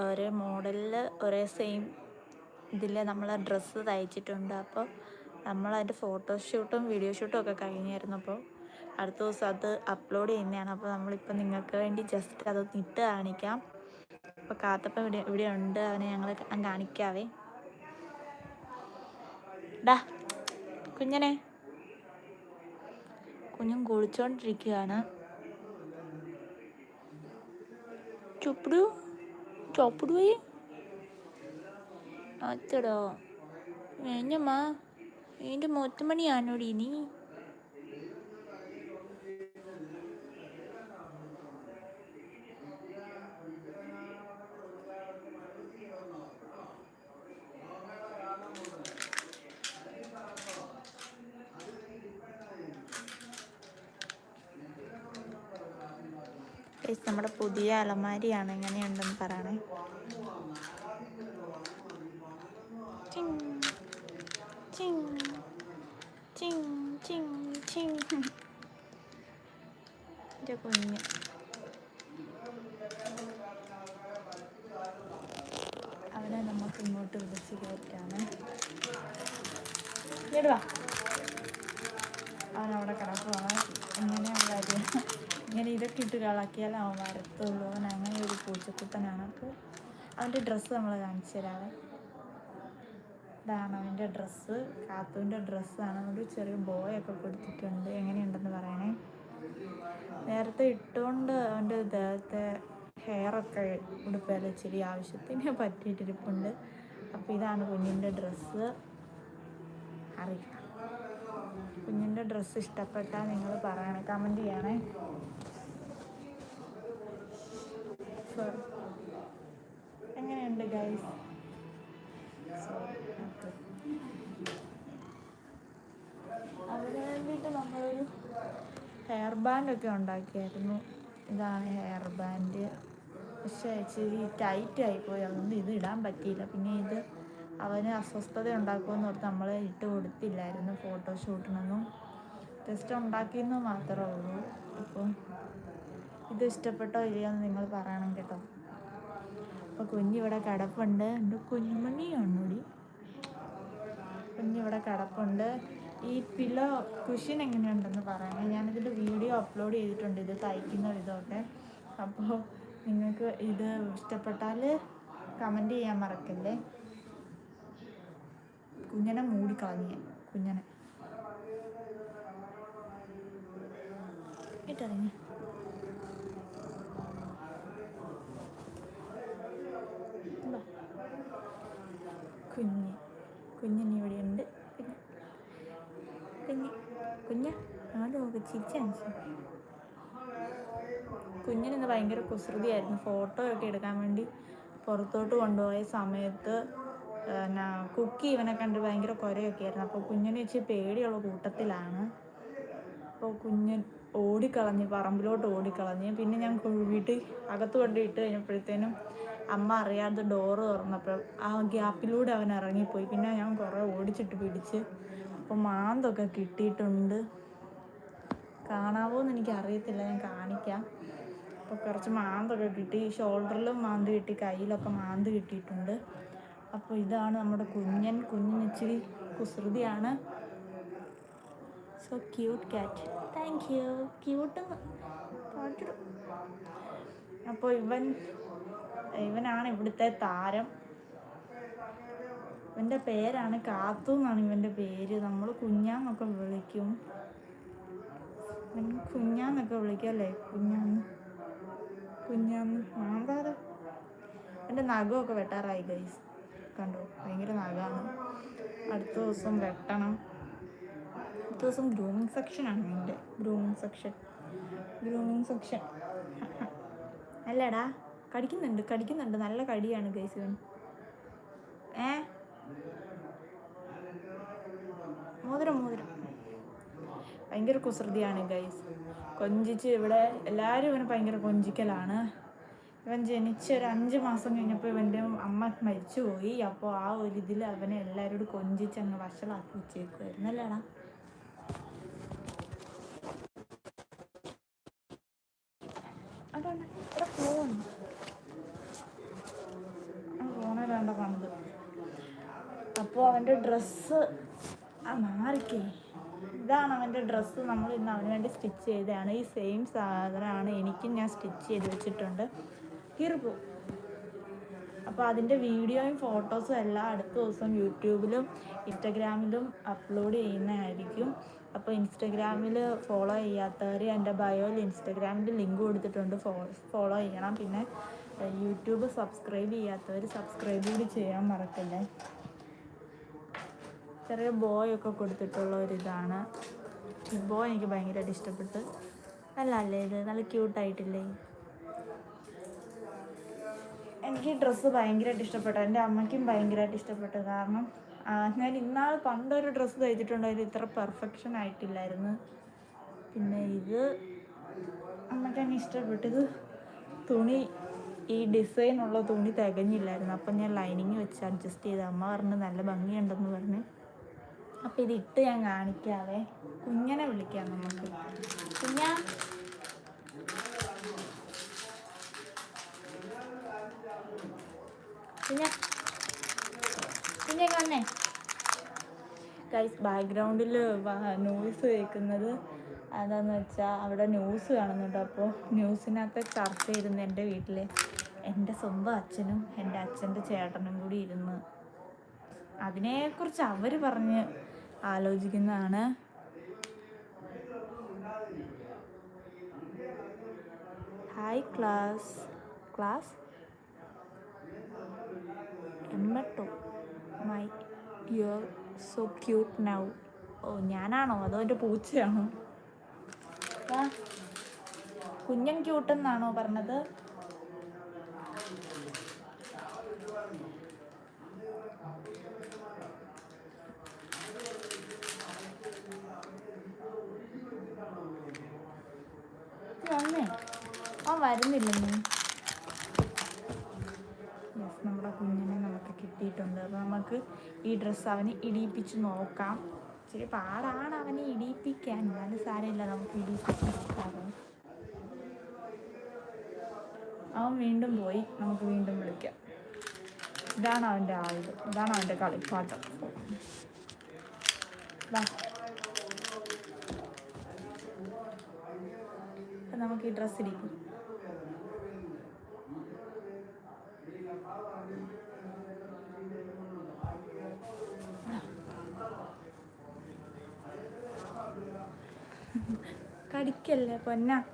ഒരേ മോഡലിൽ ഒരേ സെയിം ഇതിൽ നമ്മൾ ഡ്രസ്സ് തയ്ച്ചിട്ടുണ്ട്. അപ്പോൾ നമ്മൾ നമ്മളതിന്റെ ഫോട്ടോഷൂട്ടും വീഡിയോ ഷൂട്ടും ഒക്കെ കഴിഞ്ഞായിരുന്നു. അപ്പോൾ അടുത്ത ദിവസം അത് അപ്ലോഡ് ചെയ്യുന്നതാണ്. അപ്പോൾ നമ്മളിപ്പോൾ നിങ്ങൾക്ക് വേണ്ടി ജസ്റ്റ് അത് ഇട്ട് കാണിക്കാം. അപ്പോൾ കാത്തപ്പം ഇവിടെ ഇവിടെ ഉണ്ട്. അവനെ ഞങ്ങൾ കാണിക്കാവേ. ഡാ കുഞ്ഞനെ. കുഞ്ഞും കുളിച്ചോണ്ടിരിക്കുകയാണ് ചുപ്പിടു ചുപ്പിടുവേ? അച്ചടോ എന്നമ്മ എന്റെ മുത്തുമണിയാണോടി നീ? നമ്മുടെ പുതിയ അലമാരിയാണ് എങ്ങനെയുണ്ടെന്ന് പറയണേ. അവന്റെ ഡ്രസ്സ് നമ്മൾ കാണിച്ചു തരാവേ ഇതാണ് അവന്റെ ഡ്രസ്സ്. കാത്തുവിന്റെ ഡ്രസ്സാണ്. ഒരു ചെറിയ ബോയൊക്കെ കൊടുത്തിട്ടുണ്ട്. എങ്ങനെയുണ്ടെന്ന് പറയണേ. നേരത്തെ ഇട്ടുകൊണ്ട് അവന്റെ ദേഹത്തെ ഹെയറൊക്കെ ഉടുപ്പേല ചെറിയ ആവശ്യത്തിന് പറ്റിയിട്ടിരിപ്പുണ്ട്. അപ്പോൾ ഇതാണ് കുഞ്ഞിന്റെ ഡ്രസ്സ്. അറിയാം കുഞ്ഞിന്റെ ഡ്രസ്സ് ഇഷ്ടപ്പെട്ടാൽ നിങ്ങൾ പറയണേ. കമന്റ് ചെയ്യണേ. സോറി എങ്ങനെയുണ്ട് ഗൈസ് അതിന് വേണ്ടിയിട്ട് നമ്മളൊരു ഹെയർ ബാൻഡ് ഒക്കെ ഉണ്ടാക്കിയായിരുന്നു. ഇതാണ് ഹെയർ ബാൻഡ് പക്ഷേ ഇച്ചിരി ടൈറ്റ് ആയിപ്പോയി അതുകൊണ്ട് ഇത് ഇടാൻ പറ്റിയില്ല. പിന്നെ ഇത് അവന് അസ്വസ്ഥത ഉണ്ടാക്കുമെന്ന് ഓർത്ത് നമ്മൾ ഇട്ട് കൊടുത്തില്ലായിരുന്നു ഫോട്ടോഷൂട്ടിനൊന്നും. ജസ്റ്റ് ഉണ്ടാക്കിയെന്ന് മാത്രമേ ഉള്ളൂ. അപ്പം ഇത് ഇഷ്ടപ്പെട്ടോ ഇല്ലയോ എന്ന് നിങ്ങൾ പറയണം കേട്ടോ. അപ്പോൾ കുഞ്ഞിവിടെ കിടപ്പുണ്ട്. എന്റെ കുഞ്ഞുമണിയാണോടി കുഞ്ഞിവിടെ കിടപ്പുണ്ട്. ഈ പില്ലോ കുഷിൻ എങ്ങനെയുണ്ടെന്ന് പറയണം ഞാനിതിന്റെ വീഡിയോ അപ്ലോഡ് ചെയ്തിട്ടുണ്ട്. ഇത് തയ്ക്കുന്ന വിധമൊക്കെ അപ്പോൾ നിങ്ങൾക്ക് ഇത് ഇഷ്ടപ്പെട്ടാൽ കമന്റ് ചെയ്യാൻ മറക്കല്ലേ? കുഞ്ഞനെ മൂടിക്കളഞ്ഞ കുഞ്ഞനെ. ഇട്ടിറങ്ങി ബാ. കുഞ്ഞ് കുഞ്ഞിന് ഇവിടെ ഉണ്ട് കുഞ്ഞ് കുഞ്ഞ് ആദ്യം നോക്ക് ചിരിച്ചു കുഞ്ഞിനിന്ന് ഭയങ്കര കുസൃതിയായിരുന്നു. ഫോട്ടോ ഒക്കെ എടുക്കാൻ വേണ്ടി പുറത്തോട്ട് കൊണ്ടുപോയ സമയത്ത് എന്നാ കുക്കി ഇവനെ കണ്ട് ഭയങ്കര കുരയൊക്കെ ആയിരുന്നു. അപ്പോൾ കുഞ്ഞിനെ വെച്ച് പേടിയുള്ള കൂട്ടത്തിലാണ്. അപ്പോൾ കുഞ്ഞ് ഓടിക്കളഞ്ഞ് പറമ്പിലോട്ട് ഓടിക്കളഞ്ഞ് പിന്നെ ഞാൻ വീട്ടിൽ അകത്ത് കൊണ്ട് ഇട്ട് കഴിഞ്ഞപ്പോഴത്തേനും അമ്മ അറിയാതെ ഡോറ് തുറന്നപ്പോൾ ആ ഗ്യാപ്പിലൂടെ അവൻ ഇറങ്ങിപ്പോയി. പിന്നെ ഞാൻ കുറേ ഓടിച്ചിട്ട് പിടിച്ച്. അപ്പോൾ മാന്തൊക്കെ കിട്ടിയിട്ടുണ്ട്. കാണാവോ എന്ന് എനിക്ക് അറിയത്തില്ല ഞാൻ കാണിക്കാം. അപ്പോൾ കുറച്ച് മാന്തൊക്കെ കിട്ടി. ഷോൾഡറിലും മാന്ത് കിട്ടി. കയ്യിലൊക്കെ മാന്ത് കിട്ടിയിട്ടുണ്ട്. അപ്പോൾ ഇതാണ് നമ്മുടെ കുഞ്ഞൻ. കുഞ്ഞിന് ഇച്ചിരി കുസൃതിയാണ്. So cute cat thank you cute അപ്പോൾ ഇവൻ ഇവനാണ് ഇവിടുത്തെ താരം. ഇവന്റെ പേരാണ് കാത്തു എന്നാണ് ഇവന്റെ പേര്. നമ്മൾ കുഞ്ഞാന്നൊക്കെ വിളിക്കും. ഇവൻ കുഞ്ഞാന്നൊക്കെ വിളിക്കല്ലേ കുഞ്ഞാന്ന്. കുഞ്ഞാന്ന്. മാന്താതെ എന്റെ നഖമൊക്കെ വെട്ടാറായി ഗൈസ് കണ്ടു? ഭയങ്കര നഖമാണ് അടുത്ത ദിവസം വെട്ടണം. അടുത്ത ദിവസം ഗ്രൂമിങ് സെക്ഷനാണ് എന്റെ ഗ്രൂമിങ് സെക്ഷൻ ഗ്രൂമിങ് സെക്ഷൻ അല്ലടാ കടിക്കുന്നുണ്ട് കടിക്കുന്നുണ്ട്. നല്ല കടിയാണ് ഗൈസ് ഇവൻ. ഏ? മോതിരം മോതിരം. ഭയങ്കര കുസൃതിയാണ് ഗൈസ് കൊഞ്ചിച്ച് ഇവിടെ എല്ലാവരും ഇവനെ ഭയങ്കര കൊഞ്ചിക്കലാണ്. ഇവൻ ജനിച്ച ഒരു അഞ്ച് മാസം കഴിഞ്ഞപ്പോൾ ഇവന്റെ അമ്മ മരിച്ചു പോയി. അപ്പോൾ ആ ഒരു ഇതിൽ അവനെ എല്ലാവരോടും കൊഞ്ചിച്ച് അങ്ങ് വഷളാക്കി വെച്ചേക്കുമായിരുന്നു അപ്പോ അവന്റെ ഡ്രസ് അപ്പോൾ ഡ്രസ്സ് ആ മാറിക്കേ. ഇതാണ് അവന്റെ ഡ്രസ്സ് നമ്മൾ ഇന്ന് അവന് വേണ്ടി സ്റ്റിച്ച് ചെയ്തതാണ്. ഈ സെയിം സാധനമാണ് എനിക്കും ഞാൻ സ്റ്റിച്ച് ചെയ്ത് വെച്ചിട്ടുണ്ട്. കീറിപ്പോ അപ്പോൾ അതിന്റെ വീഡിയോയും ഫോട്ടോസും എല്ലാം അടുത്ത ദിവസം യൂട്യൂബിലും ഇൻസ്റ്റഗ്രാമിലും അപ്ലോഡ് ചെയ്യുന്നതായിരിക്കും. അപ്പോൾ ഇൻസ്റ്റഗ്രാമിൽ ഫോളോ ചെയ്യാത്തവർ എന്റെ ബയോയിൽ ഇൻസ്റ്റഗ്രാമിൽ ലിങ്ക് കൊടുത്തിട്ടുണ്ട്. ഫോളോ ചെയ്യണം. പിന്നെ യൂട്യൂബ് സബ്സ്ക്രൈബ് ചെയ്യാത്തവർ സബ്സ്ക്രൈബ് കൂടി ചെയ്യാൻ മറക്കല്ലേ. ചെറിയ ഒക്കെ കൊടുത്തിട്ടുള്ള ഒരിതാണ് ഈ ബോയ് എനിക്ക് ഭയങ്കരമായിട്ട് ഇഷ്ടപ്പെട്ടു. നല്ല അല്ലേ ഇത്? നല്ല ക്യൂട്ടായിട്ടില്ലേ? എനിക്ക് ഈ ഡ്രസ്സ് ഭയങ്കരമായിട്ട് ഇഷ്ടപ്പെട്ടു. എന്റെ അമ്മയ്ക്കും ഭയങ്കരമായിട്ട് ഇഷ്ടപ്പെട്ടു. കാരണം ഞാൻ ഇന്നാൾ പണ്ടൊരു ഡ്രസ്സ് തയ്ച്ചിട്ടുണ്ടായിരുന്നു ഇത്ര പെർഫെക്ഷൻ ആയിട്ടില്ലായിരുന്നു. പിന്നെ ഇത് അമ്മയ്ക്ക് അങ്ങ് ഇഷ്ടപ്പെട്ടു. ഇത് തുണി ഈ ഡിസൈൻ ഉള്ള തുണി തികഞ്ഞില്ലായിരുന്നു. അപ്പം ഞാൻ ലൈനിങ് വെച്ച് അഡ്ജസ്റ്റ് ചെയ്ത് അമ്മ പറഞ്ഞ് നല്ല ഭംഗിയുണ്ടെന്ന് പറഞ്ഞ്. അപ്പം ഇതിട്ട് ഞാൻ കാണിക്കാവേ. കുഞ്ഞനെ വിളിക്കാം നമുക്ക്. കുഞ്ഞാ. കുഞ്ഞ. കുഞ്ഞൊക്കെ വന്നേ. ഗൈസ് ബാക്ക്ഗ്രൗണ്ടിൽ ന്യൂസ് കേൾക്കുന്നത് അതാന്ന് വെച്ചാൽ അവിടെ ന്യൂസ് കാണുന്നുണ്ട്. അപ്പോൾ ന്യൂസിനകത്ത് ചർച്ച ചെയ്തിരുന്നു എന്റെ വീട്ടിൽ എന്റെ സ്വന്തം അച്ഛനും എന്റെ അച്ഛന്റെ ചേട്ടനും കൂടി ഇരുന്ന്. അതിനെക്കുറിച്ച് അവർ പറഞ്ഞ് ആലോചിക്കുന്നതാണ്. Hi class class എമ്മട്ടോ my you are so cute now oh ഞാനാണോ? അതോ എന്റെ പൂച്ചയാണോ? കുഞ്ഞൻ ക്യൂട്ടെന്നാണോ പറഞ്ഞത് വന്നേ ആ വരുന്നില്ലെന്നേ. യെസ് നമ്മുടെ കുഞ്ഞിനെ നമുക്ക് കിട്ടിയിട്ടുണ്ട്. അപ്പോൾ നമുക്ക് ഈ ഡ്രസ്സ് അവന് ഇടിയിപ്പിച്ച് നോക്കാം. ഇച്ചിരി പാടാണ് അവനെ ഇടിയിപ്പിക്കാൻ. എന്നാലും സാരമില്ല നമുക്ക് ഇടിയിപ്പിച്ച് നോക്കാം. അവൻ വീണ്ടും പോയി. നമുക്ക് വീണ്ടും വിളിക്കാം. ഇതാണ് അവന്റെ ആയുധം. ഇതാണ് അവന്റെ കളിപ്പാട്ടം. നമുക്ക് ഈ ഡ്രസ്സ് ഇടിക്കും. കടിക്കല്ലേ പൊന്ന?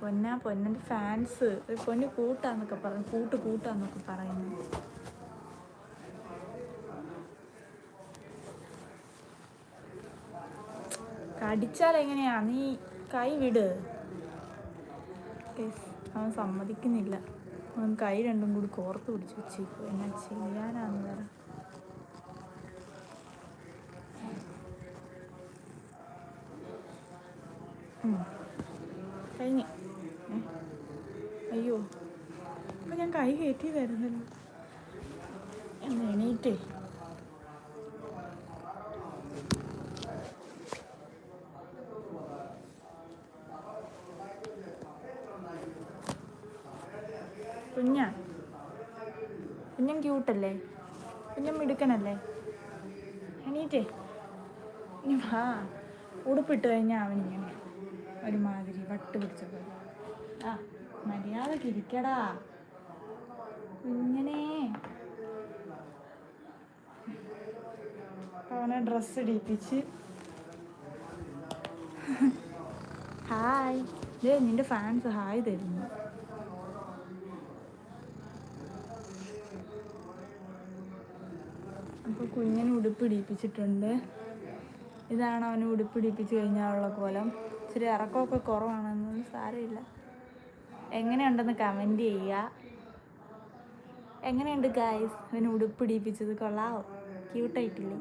പൊന്ന പൊന്നന്റെ ഫാൻസ് പൊന്ന് കൂട്ടാന്നൊക്കെ പറഞ്ഞു കൂട്ട് കൂട്ടാന്നൊക്കെ പറയുന്നു. കടിച്ചാൽ എങ്ങനെയാ? നീ കൈ വിട്. അവൻ സമ്മതിക്കുന്നില്ല. അവൻ കൈ രണ്ടും കൂടി കോർത്ത് പിടിച്ച് വെച്ചേക്കും എന്നാ ചെയ്യാനാന്ന് പറ. കഴിഞ്ഞ്. അയ്യോ. അപ്പൊ ഞാൻ കൈ കയറ്റി എന്ന് എണീറ്റേ. കുഞ്ഞ. കുഞ്ഞൻ ക്യൂട്ടല്ലേ? കുഞ്ഞൻ മിടുക്കനല്ലേ? എണീറ്റേ. ഇനി വാ. ഉടുപ്പിട്ട് കഴിഞ്ഞാൽ അവനിങ്ങനെ. ഒരുമാതിരി വട്ട് പിടിച്ച പോലെ ആ മര്യാദയ്ക്ക് ഇരിക്കടാ ഇങ്ങനെ അവനെ ഡ്രസ്സ് ഇടിപ്പിച്ച് ഹായ്. ദേ നിന്റെ ഫാൻസ് ഹായ് തരുന്നു. അപ്പോൾ കുഞ്ഞിന് ഉടുപ്പ് ഇടിപ്പിച്ചിട്ടുണ്ട് ഇതാണ് അവന് ഉടുപ്പ് ഇടിപ്പിച്ച് കഴിഞ്ഞാലുള്ള കോലം. ഇച്ചിരി ഇറക്കമൊക്കെ കുറവാണെന്നൊന്നും സാരമില്ല. എങ്ങനെയുണ്ടെന്ന് കമന്റ് ചെയ്യുക. എങ്ങനെയുണ്ട് ഗായ്സ് അവന് ഉടുപ്പ് ഇടിപ്പിച്ചത് കൊള്ളാവോ ക്യൂട്ടായിട്ടില്ലേ